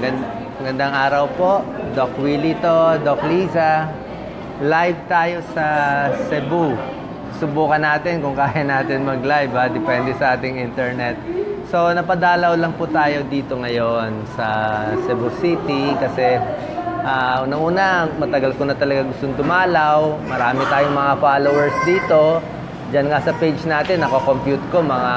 Magand magandang araw po. Doc Willie to, Doc Liza. Live tayo sa Cebu. Subukan natin kung kaya natin mag-live ha. Depende sa ating internet. So, napadalaw lang po tayo dito ngayon sa Cebu City kasi ah unang-una, matagal ko na talaga gustong dumalaw. Marami tayong mga followers dito. Diyan nga sa page natin, nako-compute ko mga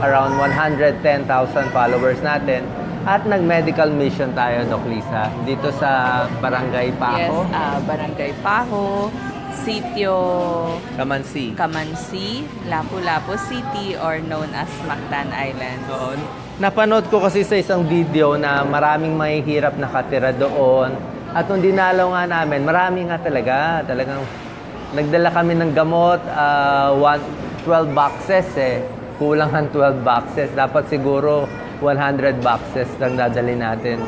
around 110,000 followers natin. At nag-medical mission tayo, Doc Lisa, dito sa Barangay Yes, Paco, ah, Barangay Paho, Sitio Kamansi. Kamansi, Lapu-Lapu City or known as Mactan Island. Oo. Napanood ko kasi sa isang video na maraming mahihirap nakatira doon. At nung dinalaw nga namin, marami nga talaga. Talagang nagdala kami ng gamot, ah, one- 12 boxes eh. Kulang ang 12 boxes. Dapat siguro 100 boxes lang dadali natin.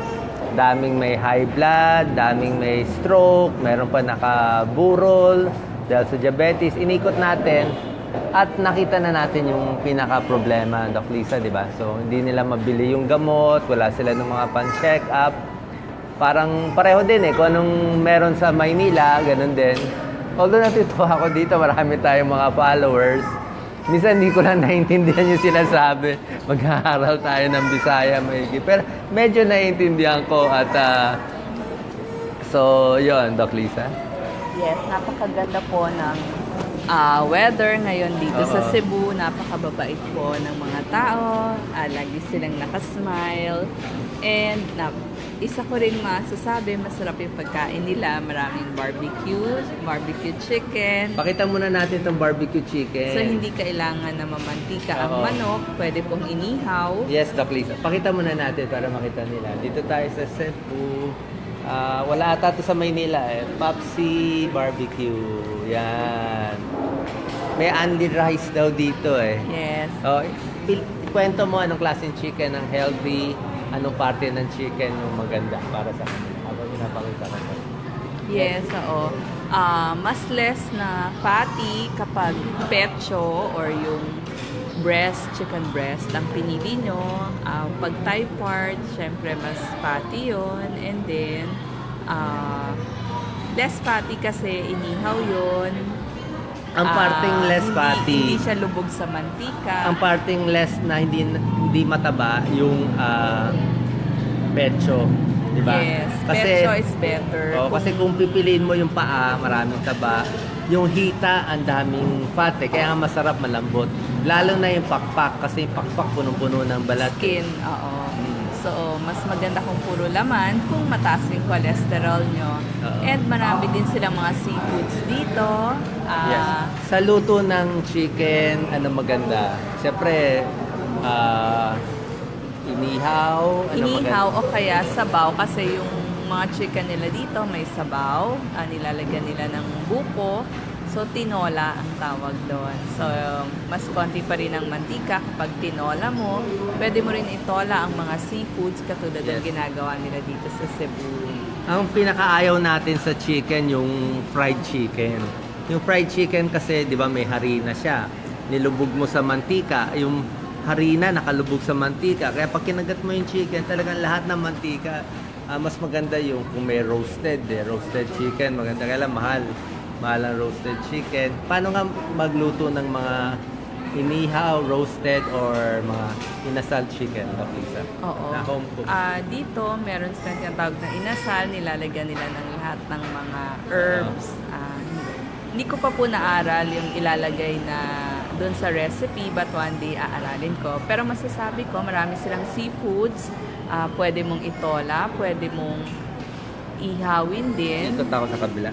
Daming may high blood, daming may stroke, meron pa nakaburol dahil sa diabetes. Inikot natin at nakita na natin yung pinaka-problema, Doc Lisa, di ba? So, hindi nila mabili yung gamot, wala sila ng mga pan-check up. Parang pareho din eh, kung anong meron sa Maynila, ganun din. Although natutuwa ako dito, marami tayong mga followers. Minsan hindi ko lang naiintindihan yung sinasabi. Mag-aaral tayo ng Bisaya, maigi. Pero medyo naiintindihan ko at ah, so, yon Doc Lisa. Yes, napakaganda po ng ah, weather ngayon dito sa Oo. Cebu. Napakababait po ng mga tao. Ah, lagi silang nakasmile. And na, isa ko rin masasabi, masarap yung pagkain nila. Maraming barbecue, barbecue chicken. Pakita muna natin itong barbecue chicken. So, hindi kailangan na mamantika ang Oo. manok. Pwede pong inihaw. Yes, Doc Lisa. Pakita muna natin para makita nila. Dito tayo sa Cebu. Ah, wala ata to sa Maynila eh. Popsi Barbecue. Yan. May only rice daw dito eh. Yes. Oh, kwento mo anong klaseng chicken ang healthy, anong parte ng chicken yung maganda para sa kanila. Habang pinapakita ko to. Yes, oo. Ah, mas less na fatty kapag pecho or yung breast, chicken breast ang pinili nyo. Ah, pag thigh part, syempre mas fatty yon And then, ah, less fatty kasi inihaw yon Ang parting less fatty. Hindi siya lubog sa mantika. Ang parting less na hindi hindi mataba yung ah, pecho, di ba? Yes, pecho is better. Oh, kasi kung pipiliin mo yung paa, maraming taba. Yung hita, ang daming fat eh. Kaya nga masarap, malambot. Lalo na yung pakpak. Kasi yung pakpak, punong-puno ng balat. skin, oo. Mm. So, mas maganda kung puro laman kung mataas yung cholesterol nyo. Oo. And marami din silang mga seafoods dito. Ah, Yes. Sa luto ng chicken, ano maganda? Siyempre, ah, inihaw. Ano inihaw o kaya sabaw kasi yung mga chicken nila dito may sabaw. Ah, nilalagyan nila ng buko. So, tinola ang tawag doon. So, mas konti pa rin ang mantika kapag tinola mo. Pwede mo rin itola ang mga seafoods katulad ng Yes. ginagawa nila dito sa Cebu. Ang pinakaayaw natin sa chicken, yung fried chicken. Yung fried chicken kasi, di ba, may harina siya. Nilubog mo sa mantika. Yung harina nakalubog sa mantika. Kaya pag kinagat mo yung chicken, talagang lahat ng mantika, ah, mas maganda yung kung may roasted. Eh. Roasted chicken, maganda. Kaya lang, mahal. Mahal ang roasted chicken. Paano nga magluto ng mga inihaw, roasted, or mga inasal chicken, Doc Lisa? Oo. Na home cook. Ah, dito, meron silang tinatawag na inasal. Nilalagyan nila ng lahat ng mga herbs. Ah, hindi ko pa po naaral yung ilalagay na doon sa recipe, but one day aaralin ko. Pero masasabi ko, marami silang seafoods. Ah, pwede mong itola, pwede mong ihawin din. Dito ako sa kabila.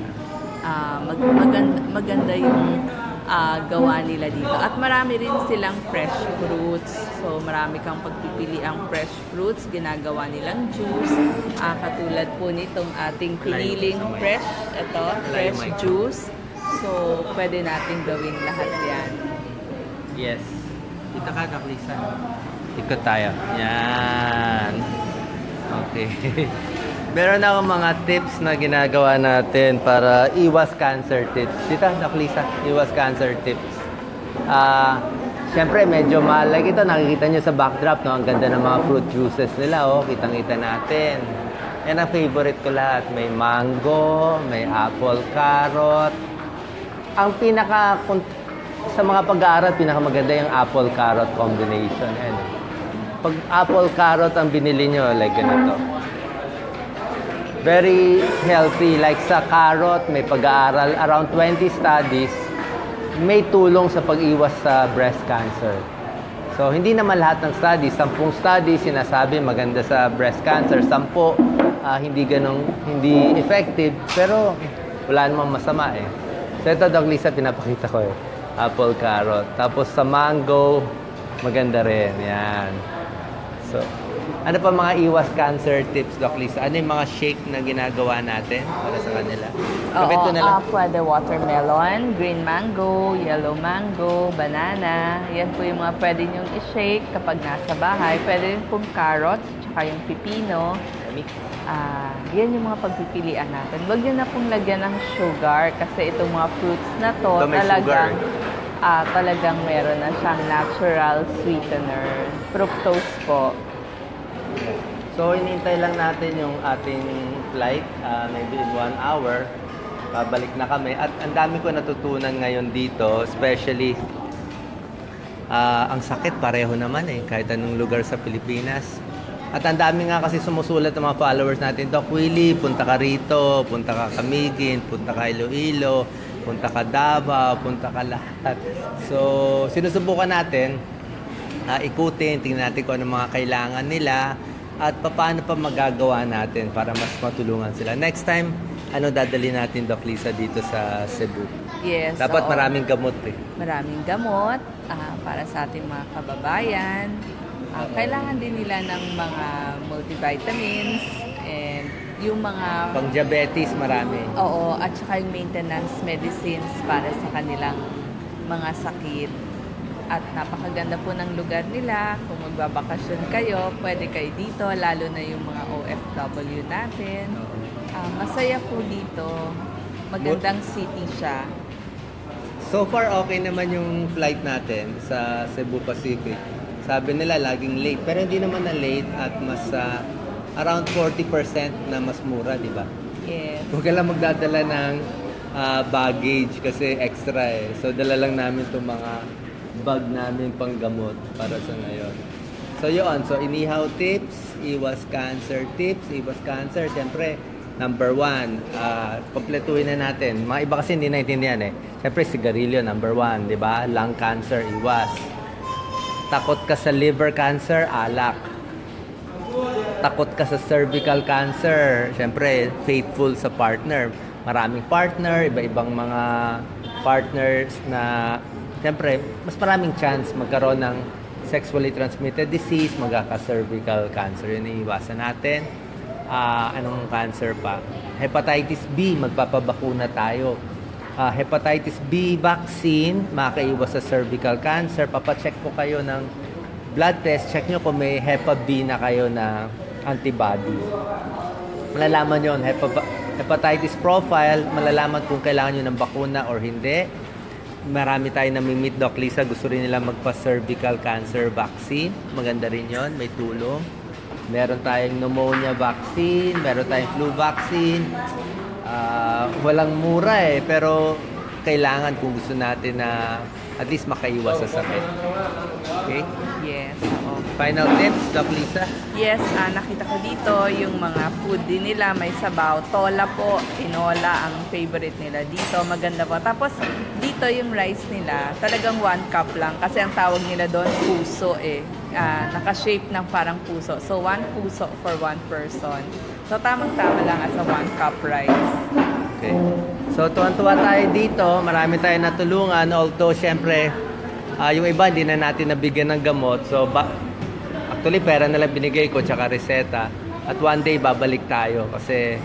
Ah, mag, maganda, maganda yung ah, gawa nila dito. At marami rin silang fresh fruits. So, marami kang pagpipili ang fresh fruits. Ginagawa nilang juice. Ah, katulad po nitong ating piniling fresh. Ito, fresh juice. So, pwede natin gawin lahat yan. Yes. Dito ka, Doc Lisa. Ikot tayo. Yan. Okay. Meron ako mga tips na ginagawa natin para iwas cancer tips. Dito, Doc Lisa, iwas cancer tips. Ah, Siyempre, medyo mahal. Like ito, nakikita nyo sa backdrop, no? Ang ganda ng mga fruit juices nila, oh. Kitang-kita natin. Yan ang favorite ko lahat. May mango, may apple carrot. Ang pinaka, sa mga pag-aaral, pinakamaganda yung apple carrot combination. Yan. Pag apple carrot ang binili nyo, like ganito. Very healthy. Like sa carrot, may pag-aaral. Around 20 studies, may tulong sa pag-iwas sa breast cancer. So, hindi naman lahat ng studies. Sampung studies, sinasabi maganda sa breast cancer. Sampo, ah, hindi ganong, hindi effective. Pero, wala namang masama eh. So, ito, Doc Lisa, pinapakita ko eh. Apple, carrot. Tapos sa mango, maganda rin. Yan. So, ano pa mga iwas cancer tips, Doc Lisa? Ano yung mga shake na ginagawa natin para sa kanila? Kapit ko na lang. ah, pwede watermelon, green mango, yellow mango, banana. Yan po yung mga pwede nyong i-shake kapag nasa bahay. Pwede rin pong carrots, tsaka yung pipino. Ah, yan yung mga pagpipilian natin. Huwag nyo na pong lagyan ng sugar kasi itong mga fruits na to Ito talagang sugar. ah, talagang meron na siyang natural sweetener. Fructose po. So, inintay lang natin yung ating flight, ah, maybe in one hour. Babalik na kami. At ang dami ko natutunan ngayon dito, especially ah, ang sakit pareho naman eh, kahit anong lugar sa Pilipinas. At ang dami nga kasi sumusulat ng mga followers natin, Doc Willie, punta ka rito, punta ka Camiguin, punta ka Iloilo, punta ka Davao, punta ka lahat. So, sinusubukan natin ah, ikutin, tingnan natin kung ano mga kailangan nila at paano pa magagawa natin para mas matulungan sila. Next time, ano dadali natin, Doc Lisa, dito sa Cebu? Yes. Dapat oo. maraming gamot eh. maraming gamot ah, para sa ating mga kababayan. Ah, kailangan din nila ng mga multivitamins and yung mga Pang diabetes, marami. oo at saka yung maintenance medicines para sa kanilang mga sakit. At napakaganda po ng lugar nila. Kung magbabakasyon kayo, pwede kayo dito, lalo na yung mga OFW natin. Ah, masaya po dito. Magandang city siya. So far, okay naman yung flight natin sa Cebu Pacific. Sabi nila, laging late. Pero hindi naman na late at mas ah, around 40% na mas mura, di ba? Yes. Huwag ka lang magdadala ng ah, baggage kasi extra eh. So, dala lang namin itong mga bag namin panggamot para sa ngayon. So, yun. So, inihaw tips, iwas cancer tips, iwas cancer. Siyempre, number one, ah, kompletuhin na natin. Mga iba kasi hindi naintindihan eh. Siyempre, sigarilyo, number one, di ba? Lung cancer, iwas. Takot ka sa liver cancer, alak takot ka sa cervical cancer, syempre, faithful sa partner. Maraming partner, iba-ibang mga partners na, syempre, mas maraming chance magkaroon ng sexually transmitted disease, magkaka-cervical cancer. Yun ang iwasan natin. Ah, anong cancer pa? Hepatitis B, magpapabakuna tayo. Ah, hepatitis B vaccine, makakaiwas sa cervical cancer. Papacheck po kayo ng blood test, check nyo kung may Hepa B na kayo na antibody. Malalaman yon hepa- hepatitis profile, malalaman kung kailangan nyo ng bakuna or hindi. Marami tayo namimit, Doc Lisa, gusto rin nila magpa-cervical cancer vaccine. Maganda rin yon may tulong. Meron tayong pneumonia vaccine, meron tayong flu vaccine. Ah, walang mura eh, pero kailangan kung gusto natin na at least makaiwas sa sakit. Okay? Yes. Final tips, Doc Lisa? Yes, ah, nakita ko dito yung mga food din nila. May sabaw. Tola po, tinola ang favorite nila dito. Maganda po. Tapos dito yung rice nila, talagang one cup lang. Kasi ang tawag nila doon, puso eh. Ah, naka-shape ng parang puso. So, one puso for one person. So, tamang-tama lang as a one cup rice. Okay. So, tuwan-tuwa tayo dito. Marami tayong natulungan. Although, syempre, ah, yung iba hindi na natin nabigyan ng gamot. So, ba- actually, pera na lang binigay ko tsaka reseta. At one day, babalik tayo kasi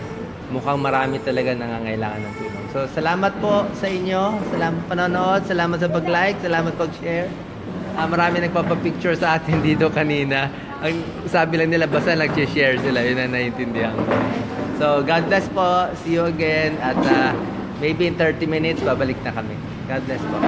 mukhang marami talaga nangangailangan ng tulong. So, salamat po sa inyo. Salamat panonood. Salamat sa pag-like. Salamat pag-share. Ah, marami nagpapapicture sa atin dito kanina. Ang sabi lang nila, basta nag-share sila. Yun ang naiintindihan ko. So, God bless po. See you again. At ah, maybe in 30 minutes, babalik na kami. God bless po.